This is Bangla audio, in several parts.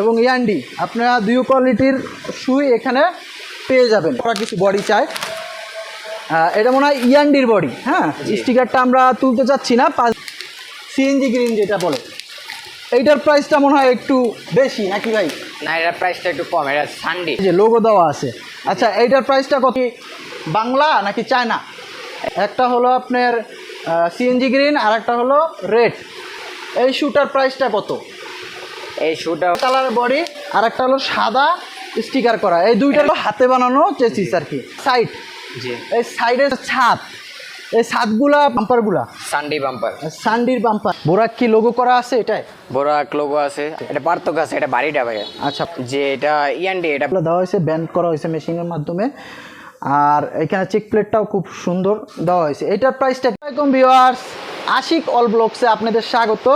এবং ইয়ান্ডি আপনারা দুই কোয়ালিটির শুই এখানে পেয়ে যাবেন। ওরা কিছু বডি চায়। এটা মনে হয় ইয়ান্ডির বডি হ্যাঁ? স্টিকারটা আমরা তুলতে চাচ্ছি না পাঁচ সিএনজি গ্রিন যেটা বলে। এইটার প্রাইসটা মনে হয় একটু বেশি নাকি ভাই? না এটার প্রাইসটা একটু কম এটা সানডে যে লোগো দেওয়া আছে। আচ্ছা এইটার প্রাইসটা কত? বাংলা নাকি চায়না? একটা হলো আপনার সিএনজি গ্রিন আর একটা হলো রেড এই শুটার প্রাইসটা কত? এই শুটা কালার বডি আর একটা হলো সাদা স্টিকার করা। এই দুইটা হলো হাতে বানানো চেসিস আর কি সাইড। জি। এই সাইডের ছাদ এই ছাদগুলা বাম্পারগুলা? Sunday bumper. সানডির বাম্পার। বোরাক কি লোগো করা আছে এটাই বোরাক লোগো আছে। এটা পার্থক্য আছে এটা বাড়িটা ভাই আচ্ছা। যে এটা ইয়ান্ডি এটা এগুলো দেওয়া হয়েছে ব্যান্ড করা হয়েছে মেশিনের মাধ্যমে। আর এখানে চেক প্লেটটাও খুব সুন্দর দেওয়া হয়েছে। এটার প্রাইসটা এরকম ভিওয়ার্স আশিক অল ব্লকসে আপনাদের স্বাগত।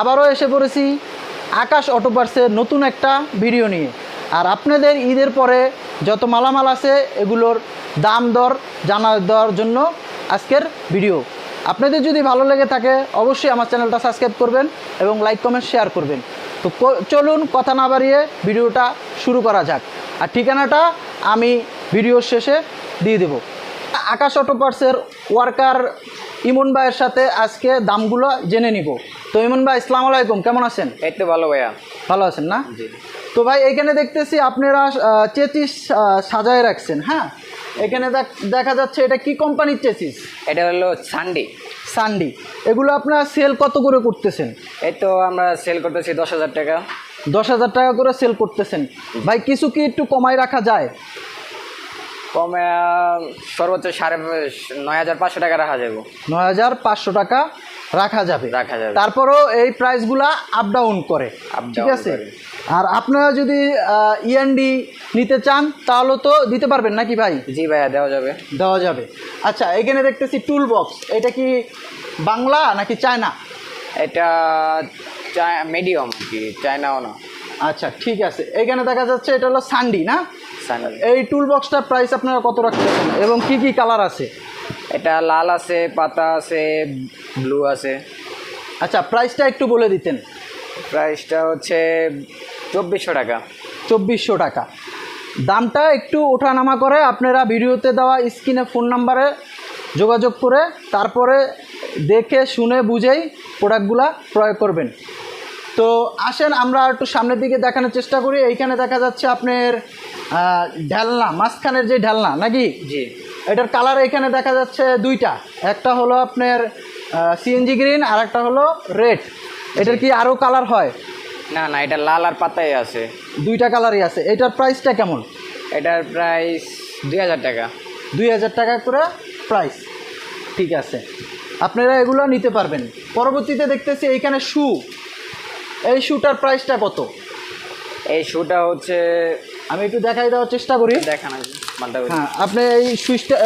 আবারও এসে পড়েছি আকাশ অটোপার্সের নতুন একটা ভিডিও নিয়ে। আর আপনাদের ঈদের পরে যত মালামাল আছে, এগুলোর দাম দর জানা দেওয়ার জন্য আজকের ভিডিও। আপনাদের যদি ভালো লেগে থাকে, অবশ্যই আমার চ্যানেলটা সাবস্ক্রাইব করবেন এবং লাইক, কমেন্ট, শেয়ার করবেন। তো চলুন কথা না বাড়িয়ে ভিডিওটা শুরু করা যাক। আর ঠিকানাটা আমি ভিডিওর শেষে দিয়ে দেব। আকাশ অটো পার্টসের ওয়ার্কার ইমন ভাইয়ের সাথে আজকে দামগুলো জেনে নিব। তো ইমন ভাই ইসলাম আলাইকুম কেমন আছেন? এই তো ভালো ভাইয়া। ভালো আছেন না? জি। তো ভাই এখানে দেখতেছি আপনারা চেচিস সাজায় রাখছেন হ্যাঁ? এখানে দেখ- দেখা যাচ্ছে এটা কি কোম্পানির চেচিস এটা হলো সানডে সানডি এগুলো আপনারা সেল কত করে করতেছেন? এই তো আমরা সেল করতেছি দশ হাজার টাকা। দশ হাজার টাকা করে সেল করতেছেন। ভাই কিছু কি একটু কমাই রাখা যায়? কমে সর্বোচ্চ সাড়ে নয় হাজার পাঁচশো টাকা রাখা যাবে। নয় হাজার পাঁচশো টাকা রাখা যাবে। রাখা যাবে। তারপরেও এই প্রাইসগুলা আপ ডাউন করে। ঠিক আছে? আর আপনারা যদি ইএনডি নিতে চান তাহলে তো দিতে পারবেন নাকি ভাই? জি ভাইয়া দেওয়া যাবে। দেওয়া যাবে। আচ্ছা এখানে দেখতেছি টুল বক্স এটা কি বাংলা নাকি চায়না? এটা মিডিয়াম কি চায়নাও না। আচ্ছা ঠিক আছে। এখানে দেখা যাচ্ছে এটা হলো সানডি না? এই টুল বক্সটার প্রাইস আপনারা কত রাখতেছেন এবং কি কি কালার আছে? এটা লাল আছে পাতা আছে ব্লু আছে। আচ্ছা প্রাইসটা একটু বলে দিতেন। প্রাইসটা হচ্ছে চব্বিশশো টাকা। চব্বিশশো টাকা। দামটা একটু ওঠানামা করে আপনারা ভিডিওতে দেওয়া স্ক্রিনে ফোন নাম্বারে যোগাযোগ করে তারপরে দেখে শুনে বুঝেই প্রোডাক্টগুলা ক্রয় করবেন। তো আসেন আমরা একটু সামনের দিকে দেখানোর চেষ্টা করি। এইখানে দেখা যাচ্ছে আপনার ঢেলনা মাঝখানের যে ঢেলনা নাকি? জি। এটার কালার এখানে দেখা যাচ্ছে দুইটা। একটা হলো আপনার সিএনজি গ্রিন আর একটা হলো রেড এটার কি আরও কালার হয়? না না এটা লাল আর পাতাই আছে। দুইটা কালারই আছে। এটার প্রাইসটা কেমন? এটার প্রাইস দুই হাজার টাকা। দুই হাজার টাকা করে প্রাইস ঠিক আছে। আপনারা এগুলো নিতে পারবেন। পরবর্তীতে দেখতেছি এইখানে শু এই শুটার প্রাইসটা কত? এই শুটা হচ্ছে আমি একটু দেখাই দেওয়ার চেষ্টা করি। দেখান। হ্যাঁ আপনি এই সুইচটা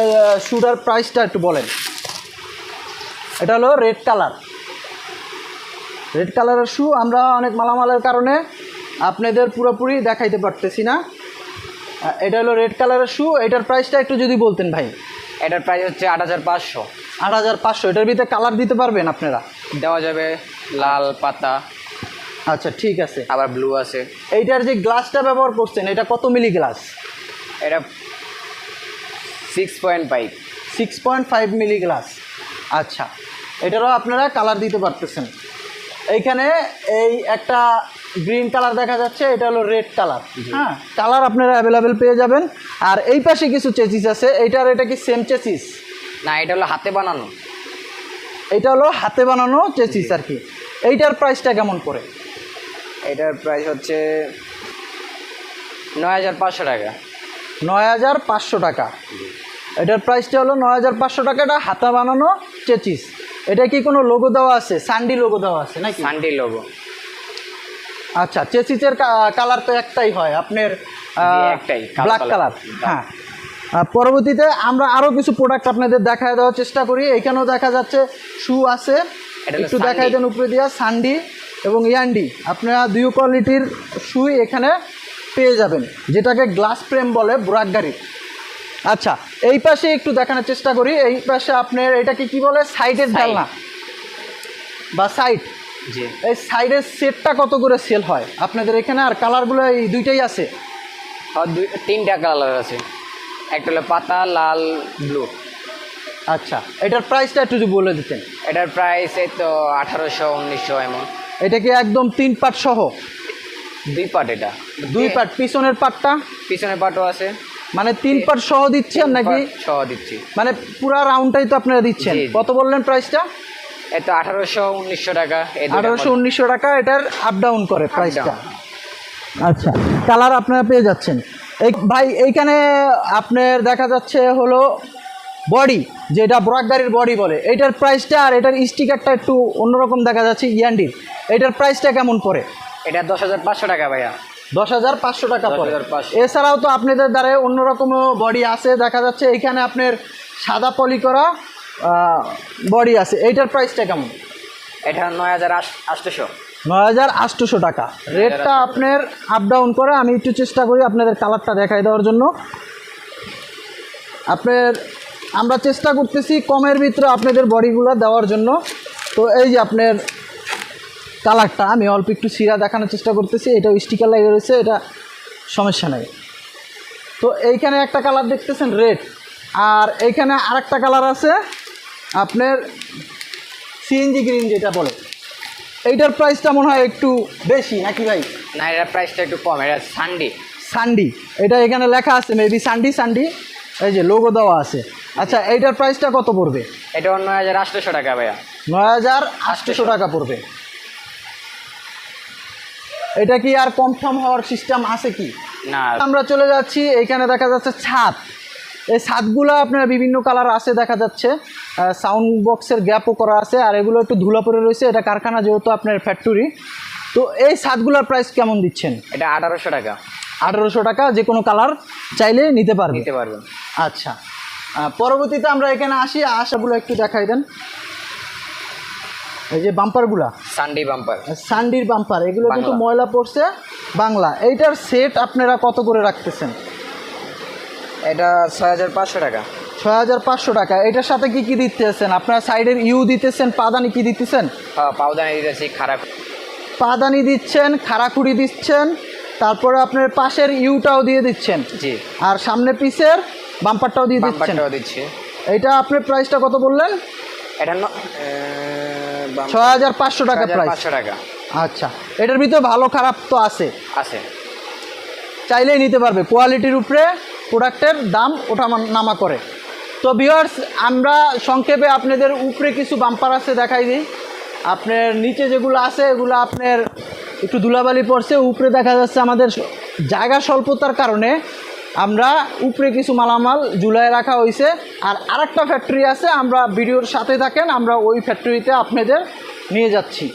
শুটার প্রাইসটা একটু বলেন। এটা হলো রেড কালার। রেড কালারের শু আমরা অনেক মালামালের কারণে আপনাদের পুরোপুরি দেখাইতে পারতেছি না। এটা হলো রেড কালারের শু এটার প্রাইসটা একটু যদি বলতেন ভাই। এটার প্রাইস হচ্ছে আট হাজার পাঁচশো। আট হাজার পাঁচশো এটার ভিতরে কালার দিতে পারবেন আপনারা। দেওয়া যাবে লাল পাতা। আচ্ছা ঠিক আছে। আবার ব্লু আছে। এইটার যে গ্লাসটা ব্যবহার করছেন এটা কত মিলি গ্লাস এটা six point five six point five milli glass আচ্ছা এটারও আপনারা কালার দিতে পারতেছেন। এইখানে এই একটা গ্রিন কালার দেখা যাচ্ছে এটা হলো রেড কালার হ্যাঁ কালার আপনারা অ্যাভেলেবেল পেয়ে যাবেন। আর এই পাশে কিছু চেসিস আছে এইটার এটা কি সেম চেসিস না এটা হলো হাতে বানানো। এটা হলো হাতে বানানো চেসিস আর কি। এইটার প্রাইসটা কেমন পড়ে? এটার প্রাইস হচ্ছে নয় হাজার পাঁচশো টাকা। নয় হাজার পাঁচশো টাকা। এটার প্রাইসটা হলো নয় হাজার পাঁচশো টাকা এটা হাতা বানানো চেচিস। এটা কি কোনো লোগো দেওয়া আছে? সানডি লোগো দেওয়া আছে নাকি? সানডে লোগো আচ্ছা চেচিসের কালার তো একটাই হয় আপনার একটাই, ব্ল্যাক কালার হ্যাঁ। পরবর্তীতে আমরা আরও কিছু প্রোডাক্ট আপনাদের দেখায় দেওয়ার চেষ্টা করি। এখানেও দেখা যাচ্ছে শু আছে। একটু। দেখাই দেন উপরে দিয়া সান্ডি এবং ইয়ান্ডি আপনারা দুই কোয়ালিটির শুই এখানে পেয়ে যাবেন যেটাকে গ্লাস ফ্রেম বলে ব্রাক গাড়ি। আচ্ছা এই পাশে একটু দেখানোর চেষ্টা করি। এই পাশে আপনার এটাকে কি বলে? সাইডের। ঢালনা বা সাইড এই সাইডের সেটটা কত করে সেল হয়? আপনাদের এখানে আর কালারগুলো এই দুইটাই আছে? তিনটা কালার আছে। একটা হলো পাতা লাল ব্লু আচ্ছা এটার প্রাইসটা একটু বলে দিতেন। এটার প্রাইস এই তো আঠারোশো উনিশশো এমন। এটা কি একদম তিন পাট সহ? দুই পার্ট এটা। দুই পাট পিছনের পাটটা? পিছনের পাটও আছে। মানে তিন পাট সহ দিচ্ছেন নাকি? সহ দিচ্ছি। মানে পুরা রাউন্ডটাই তো আপনারা দিচ্ছেন। কত বললেন প্রাইসটা? এটা আঠারোশো উনিশশো টাকা আঠারোশো উনিশশো টাকা এটার আপ ডাউন করে প্রাইসটা আচ্ছা কালার আপনারা পেয়ে যাচ্ছেন। এই ভাই এইখানে আপনার দেখা যাচ্ছে হলো বডি যেটা ব্রক গাড়ির বডি বলে এইটার প্রাইসটা আর এটার স্টিকারটা একটু অন্যরকম দেখা যাচ্ছে ইয়ান্ডির এটার প্রাইসটা কেমন পড়ে? এটা দশ হাজার পাঁচশো টাকা ভাইয়া। দশ হাজার পাঁচশো টাকা পড়ে। 10,500 এছাড়াও তো আপনাদের দ্বারা অন্যরকম বডি আছে দেখা যাচ্ছে এইখানে আপনার সাদা পলি করা বডি আছে। এইটার প্রাইসটা কেমন? এটা নয় হাজার আটশোশো নয় হাজার আটশোশো টাকা। রেটটা আপনার আপ ডাউন করে আমি একটু চেষ্টা করি আপনাদের কালারটা দেখাই দেওয়ার জন্য। আপনার আমরা চেষ্টা করতেছি কমের ভিতরে আপনাদের বডিগুলো দেওয়ার জন্য। তো এই যে আপনার কালারটা আমি অল্প একটু সিরা দেখানোর চেষ্টা করতেছি। এটাও স্টিকার লাগিয়ে রয়েছে এটা সমস্যা নেই। তো এইখানে একটা কালার দেখতেছেন রেড আর এইখানে আরেকটা কালার আছে আপনার সিএনজি গ্রিন যেটা বলে। এইটার প্রাইসটা মনে হয় একটু বেশি নাকি ভাই? না এটার প্রাইসটা একটু কম এটা সানডে সানডি এটা এখানে লেখা আছে মেবি সানডি সানডি এই যে লোগো দেওয়া আছে। আচ্ছা এইটার প্রাইসটা কত পড়বে? এটা নয় হাজার আটশোশো টাকা ভাইয়া। নয় হাজার আটশোশো টাকা পড়বে। এটা কি আর কনফার্ম হওয়ার সিস্টেম আছে কি? না। আমরা চলে যাচ্ছি এখানে দেখা যাচ্ছে ছাদ। এই ছাদগুলো আপনার বিভিন্ন কালার আছে দেখা যাচ্ছে। সাউন্ড বক্সের গ্যাপও করা আছে আর এগুলো একটু ধুলা পরে রয়েছে। এটা কারখানা যেহেতু আপনার ফ্যাক্টরি তো এই ছাদগুলোর প্রাইস কেমন দিচ্ছেন? এটা আঠারোশো টাকা। আঠারোশো টাকা যে কোনো কালার চাইলে নিতে পারবে। নিতে পারবেন। আচ্ছা। পরবর্তীতে আমরা এখানে আসি। আশাগুলো একটু দেখাই দেন। এই যে বাম্পারগুলা। সানডে বাম্পার সান্ডির বাম্পার এগুলো কিন্তু ময়লা পড়ছে বাংলা। এইটার সেট আপনারা কত করে রাখতেছেন? এটা ছয় হাজার পাঁচশো টাকা। ছয় হাজার পাঁচশো টাকা। এটার সাথে কি কি দিতেছেন? আপনার সাইডের ইউ দিতেছেন পাদানি কি দিতেছেন? হ্যাঁ পাউদানি দিতেছি খারাপ। পাদানি দিচ্ছেন খাড়াখুড়ি দিচ্ছেন তারপরে আপনার পাশের ইউটাও দিয়ে দিচ্ছেন। জি। আর সামনে পিসের বাম্পারটাও দিয়ে দিচ্ছেন? দিচ্ছি। এটা আপনার প্রাইসটা কত বললেন? এটা ছয় হাজার পাঁচশো টাকা প্রাইস পাঁচশো টাকা। আচ্ছা এটার ভিতরে ভালো খারাপ তো আছে। আছে। চাইলেই নিতে পারবে। কোয়ালিটির উপরে প্রোডাক্টের দাম ওঠা নামা করে। তো ভিউয়ার্স আমরা সংক্ষেপে আপনাদের উপরে কিছু বাম্পার আছে দেখাই দিই। আপনার নিচে যেগুলো আছে এগুলো আপনার একটু ধুলাবালি পড়ছে। উপরে দেখা যাচ্ছে আমাদের জায়গা স্বল্পতার কারণে আমরা উপরে কিছু মালামাল জুলাই রাখা হয়েছে আর আরেকটা ফ্যাক্টরি আছে, আমরা ভিডিওর সাথে থাকেন, আমরা ওই ফ্যাক্টরিতে আপনাদের নিয়ে যাচ্ছি।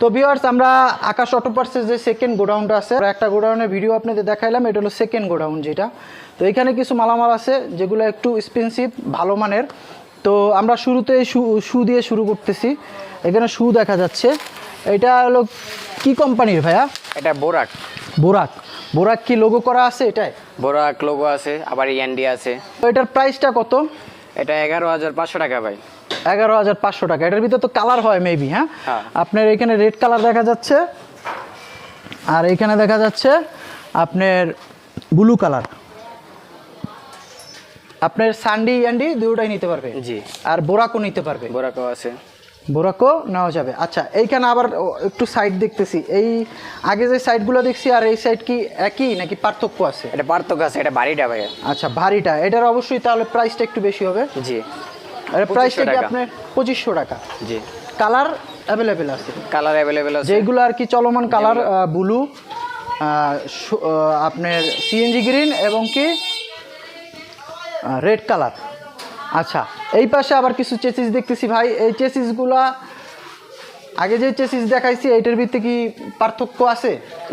তো ভিউয়ার্স আমরা আকাশ অটো পার্সের যে সেকেন্ড গোডাউনটা আছে একটা গোডাউনের ভিডিও আপনাদের দেখাইলাম, এটা হলো সেকেন্ড গোডাউন যেটা। তো এখানে কিছু মালামাল আছে, যেগুলো একটু এক্সপেন্সিভ ভালো মানের। তো আমরা শুরুতে শু শু দিয়ে শুরু করতেছি। এখানে শু দেখা যাচ্ছে। এটা হলো কি কোম্পানির ভাইয়া? এটা বোরাক। বোরাক। বোরাক কি লোগো করা আছে এটাই বোরাক লোগো আছে আবার ইয়ান্ডি আছে। তো এটার প্রাইসটা কত? এটা এগারো হাজার পাঁচশো টাকা ভাই। এগারো হাজার পাঁচশো টাকা। এটার ভিতরে তো কালার হয় মেবি হ্যাঁ? হ্যাঁ। আপনার এখানে রেড কালার দেখা যাচ্ছে আর এখানে দেখা যাচ্ছে আপনার ব্লু কালার আপনার সান্ডি অ্যান্ডি দুটোটাই নিতে পারবে? জি। আর বোরাকও নিতে পারবে? বোরাকও আছে। বোরাকও নেওয়া যাবে। আচ্ছা এইখানে আবার একটু সাইড দেখতেছি। এই আগে যে সাইডগুলো দেখছি আর এই সাইড কি একই নাকি পার্থক্য আছে? এটা পার্থক্য আছে এটা বাড়িটা ভাইয়া। আচ্ছা ভারীটা এটার অবশ্যই তাহলে প্রাইসটা একটু বেশি হবে। জি। এর প্রাইসটা কি আপনার? পঁচিশশো টাকা। জি। কালার অ্যাভেলেবেল আছে। কালার অ্যাভেলেবেল আছে। যেগুলো আর কি চলমান কালার ব্লু আপনার সিএনজি গ্রিন এবং কি রেড কালার আচ্ছা এই পাশে আবার কিছু চেসিস দেখতেছি ভাই। এই চেসিসগুলা আগে যে চেসিস দেখাইছি এইটার ভিত্তি কি পার্থক্য আছে?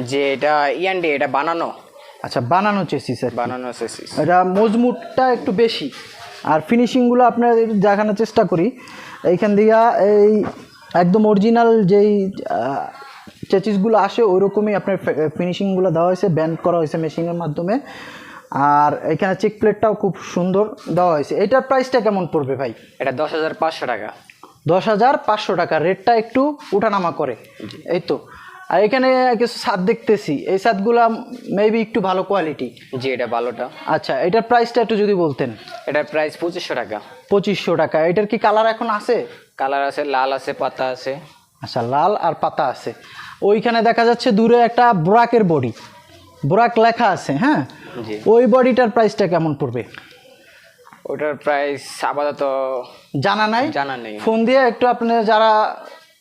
যে এটা ইয়ান্ডি এটা বানানো। আচ্ছা বানানো চেসিস আর বানানো আছে এটা মজমুটটা একটু বেশি। আর ফিনিশিংগুলো আপনার দেখানোর চেষ্টা করি। এইখান দিয়ে এই একদম অরিজিনাল যেই চেচিসগুলো আসে ওই রকমই আপনার ফিনিশিংগুলো দেওয়া হয়েছে ব্যান্ড করা হয়েছে মেশিনের মাধ্যমে। আর এখানে চেক প্লেটটাও খুব সুন্দর দেওয়া হয়েছে। এটার প্রাইসটা কেমন পড়বে ভাই? এটা দশ হাজার পাঁচশো টাকা। দশ হাজার পাঁচশো টাকা। রেটটা একটু উঠানামা করে। এই তো। আর এখানে কিছু ছাদ দেখতেছি। এই ছাদগুলা মেবি একটু ভালো কোয়ালিটি জি এটা ভালোটা। আচ্ছা এটার প্রাইসটা একটু যদি বলতেন। এটার প্রাইস পঁচিশশো টাকা। পঁচিশশো টাকা। এটার কি কালার এখন আছে? কালার আছে লাল আছে পাতা আছে। আচ্ছা লাল আর পাতা আছে। ওইখানে দেখা যাচ্ছে দূরে একটা ব্রাকের বডি। ব্রাক লেখা আছে হ্যাঁ? ওই বডিটার প্রাইসটা কেমন পড়বে? ওটার প্রাইস আপাতত জানা নাই? জানা নেই। ফোন দিয়ে একটু আপনি যারা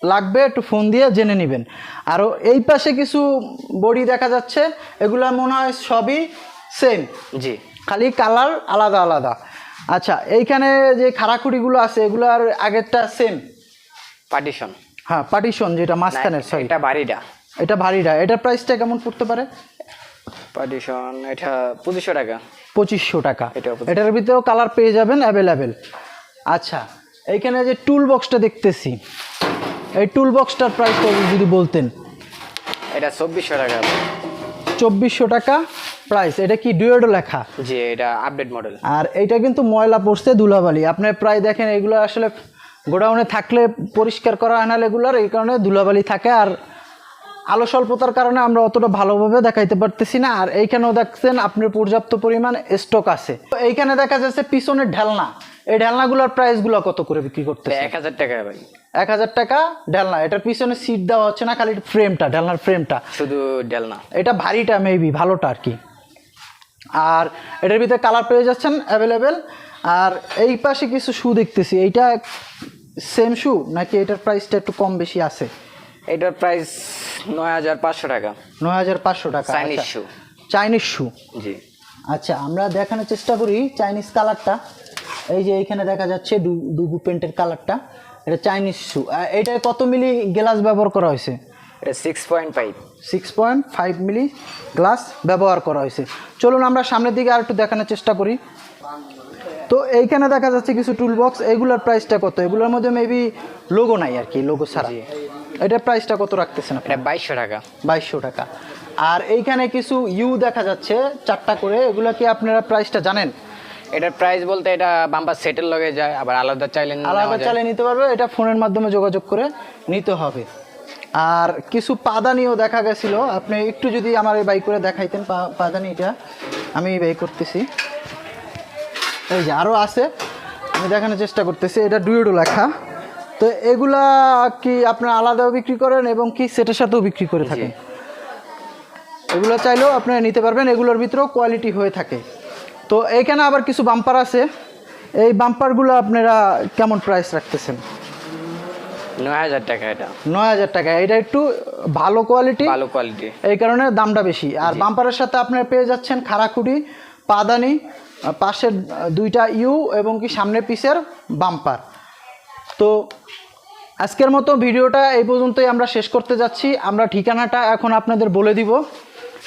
লাগবে একটু ফোন দিয়ে জেনে নেবেন। আরও এই পাশে কিছু বডি দেখা যাচ্ছে এগুলো মনে হয় সবই সেম জি। খালি কালার আলাদা আলাদা। আচ্ছা এইখানে যে খাড়াখুড়িগুলো আছে এগুলো আর আগেরটা সেম পার্টিশন হ্যাঁ পার্টিশন যেটা মাঝখানের সরি এটা বাড়িটা। এটা ভারীটা এটার প্রাইসটা কেমন পড়তে পারে? পার্টিশন এটা পঁচিশশো টাকা। পঁচিশশো টাকা। এটার ভিতরেও কালার পেয়ে যাবেন অ্যাভেলেবেল আচ্ছা এইখানে যে টুল বক্সটা দেখতেছি এই টুল বক্সটার প্রাইস যদি বলতেন। এটা চব্বিশশো টাকা। চব্বিশশো টাকা প্রাইস এটা কি ডুয়েডো লেখা? জি এটা আপডেট মডেল আর এইটা কিন্তু ময়লা পড়ছে ধুলাবালি। আপনি প্রায় দেখেন এগুলো আসলে গোডাউনে থাকলে পরিষ্কার করা হয় না এগুলার এই কারণে ধুলাবালি থাকে। আর আলো স্বল্পতার কারণে আমরা অতটা ভালোভাবে দেখাইতে পারতেছি না। আর এইখানেও দেখছেন আপনার পর্যাপ্ত পরিমাণ স্টক আছে। তো এইখানে দেখা যাচ্ছে পিছনের ঢেলনা। এই ঢেলনাগুলোর প্রাইসগুলো কত করে বিক্রি করতে এক হাজার টাকা ভাই। এক হাজার টাকা ঢেলনা। এটার পিছনে সিট দেওয়া হচ্ছে না খালি ফ্রেমটা ঢেলনার ফ্রেমটা শুধু ডেল না এটা ভারীটা মেবি ভালোটা আর কি। আর এটার ভিতরে কালার পেয়ে যাচ্ছেন অ্যাভেলেবেল আর এই পাশে কিছু শু দেখতেছি। এইটা সেম শু নাকি এটার প্রাইসটা একটু কম বেশি আছে? এটার প্রাইস নয় হাজার পাঁচশো টাকা। নয় হাজার পাঁচশো টাকা চাইনিজ শু চাইনিজ শু জি। আচ্ছা আমরা দেখানোর চেষ্টা করি চাইনিজ কালারটা এই যে এইখানে দেখা যাচ্ছে ডুবু পেন্টের কালারটা এটা চাইনিজ শু এটায় কত মিলি গ্লাস ব্যবহার করা হয়েছে? এটা six point five six point five milli glass ব্যবহার করা হয়েছে। চলুন আমরা সামনের দিকে আর একটু দেখানোর চেষ্টা করি। তো এইখানে দেখা যাচ্ছে কিছু টুল বক্স এগুলোর প্রাইসটা কত? এগুলোর মধ্যে মেবি লোগো নাই আর কি লোগো ছাড়া। এটার প্রাইসটা কত রাখতেছেন আপনি এটা বাইশশো টাকা। বাইশশো টাকা। আর এইখানে কিছু ইউ দেখা যাচ্ছে চারটা করে। এগুলো কি আপনারা প্রাইসটা জানেন? এটার প্রাইস বলতে এটা বাম্পার সেটের লগে যায় আবার আলাদা চাইলে আলাদা যায়। নিতে পারবে এটা ফোনের মাধ্যমে যোগাযোগ করে নিতে হবে। আর কিছু পাদানিও দেখা গেছিল আপনি একটু যদি আমার এই বাই করে দেখাইতেন পা- পাদানিটা। আমি এই বাই করতেছি। এই যে আরও আছে আমি দেখানোর চেষ্টা করতেছি এটা ডুয়েডো লেখা। তো এগুলা কি আপনারা আলাদাও বিক্রি করেন এবং কি সেটের সাথেও বিক্রি করে থাকেন? এগুলো চাইলেও আপনারা নিতে পারবেন এগুলোর ভিতরেও কোয়ালিটি হয়ে থাকে। তো এইখানে আবার কিছু বাম্পার আছে। এই বাম্পারগুলো আপনারা কেমন প্রাইস রাখতেছেন? নয় হাজার টাকা এটা। নয় হাজার টাকা। এটা একটু ভালো কোয়ালিটি ভালো কোয়ালিটি এই কারণে দামটা বেশি। আর বাম্পারের সাথে আপনারা পেয়ে যাচ্ছেন পাদানি পাশের দুইটা ইউ এবং কি সামনের পিসের বাম্পার তো আজকের মতো ভিডিওটা এই পর্যন্তই আমরা শেষ করতে যাচ্ছি। আমরা ঠিকানাটা এখন আপনাদের বলে দিব।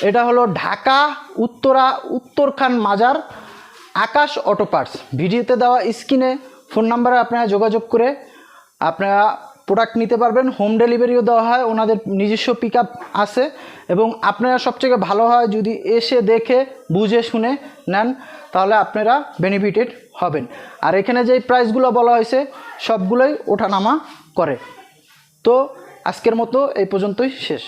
এটা হলো ঢাকা উত্তরা উত্তরখান মাজার আকাশ অটো পার্টস। ভিডিওতে দেওয়া স্ক্রিনে ফোন নাম্বারে আপনারা যোগাযোগ করে আপনারা প্রোডাক্ট নিতে পারবেন। হোম ডেলিভারিও দেওয়া হয়, ওনাদের নিজস্ব পিক আছে এবং আপনারা সবথেকে ভালো হয় যদি এসে দেখে, বুঝে, শুনে নেন। তাহলে আপনারা বেনিফিটেড হবেন। আর এখানে যেই প্রাইসগুলো বলা হয়েছে, সবগুলোই ওঠানামা করে। তো আজকের মতো এই পর্যন্তই শেষ।